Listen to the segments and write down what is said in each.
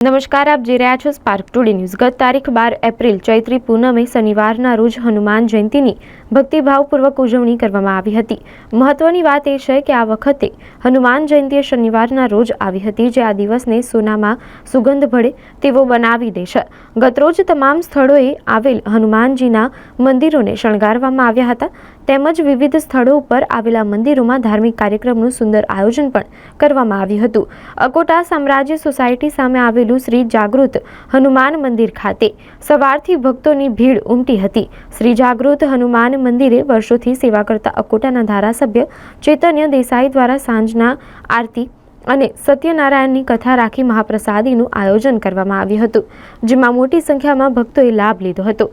નમસ્કાર, આપ જોઈ રહ્યા છો સ્પાર્ક ટુડે ન્યૂઝ ગત તારીખ બાર એપ્રિલ, ચૈત્રી પૂનમે શનિવારના રોજ હનુમાન જયંતીની ભક્તિભાવપૂર્વક ઉજવણી કરવામાં આવી હતી. મહત્વની વાત એ છે કે આ વખતે હનુમાન જયંતી શનિવારના રોજ આવી હતી જે આ દિવસને સોનામાં સુગંધ ભળે તેવો બનાવી દે છે. ગતરોજ તમામ સ્થળોએ આવેલ હનુમાનજીના મંદિરોને શણગારવામાં આવ્યા હતા. તેમજ વિવિધ સ્થળો ઉપર આવેલા મંદિરોમાં ધાર્મિક કાર્યક્રમનું સુંદર આયોજન પણ કરવામાં આવ્યું હતું. અકોટા સામ્રાજ્ય સોસાયટી સામે આવેલું શ્રી જાગૃત હનુમાન મંદિર ખાતે. સવારથી ભક્તોની ભીડ ઉમટી હતી. શ્રી જાગૃત હનુમાન મંદિરે વર્ષોથી સેવા કરતા અકોટાના ધારાસભ્ય ચૈતન્ય દેસાઈ દ્વારા સાંજના આરતી અને સત્યનારાયણની કથા રાખી મહાપ્રસાદીનું આયોજન કરવામાં આવ્યું હતું, જેમાં મોટી સંખ્યામાં ભક્તોએ લાભ લીધો હતો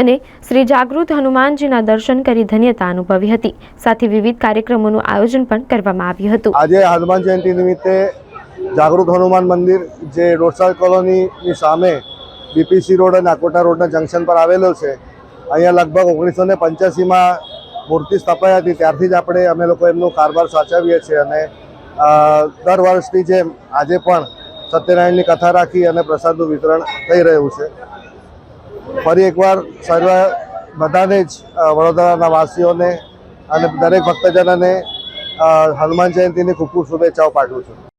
અને શ્રી જાગૃત હનુમાનજીના દર્શન કરી ધન્યતા અનુભવી હતી. સાથે વિવિધ કાર્યક્રમોનું આયોજન પણ કરવામાં આવ્યું હતું. આજે હનુમાન જયંતિ નિમિત્તે જાગૃત હનુમાન મંદિર જે રોડસાદ કોલોનીની સામે બીપીસી રોડ અને આકોટા રોડના જંકશન પર આવેલો છે. અહીંયા લગભગ ઓગણીસો ને પંચ્યાસીમાં મૂર્તિ સ્થપાઈ હતી. ત્યારથી જ આપણે અમે લોકો એમનો કારભાર સાચવીએ છીએ અને દર વર્ષની જેમ આજે પણ સત્યનારાયણની કથા રાખી અને પ્રસાદનું વિતરણ થઈ રહ્યું છે. ફરી એકવાર સર્વ બધાને જ વડોદરાના વાસીઓને અને દરેક ભક્તજનોને હનુમાન જયંતિની ખૂબ ખૂબ શુભેચ્છાઓ પાઠવું છું.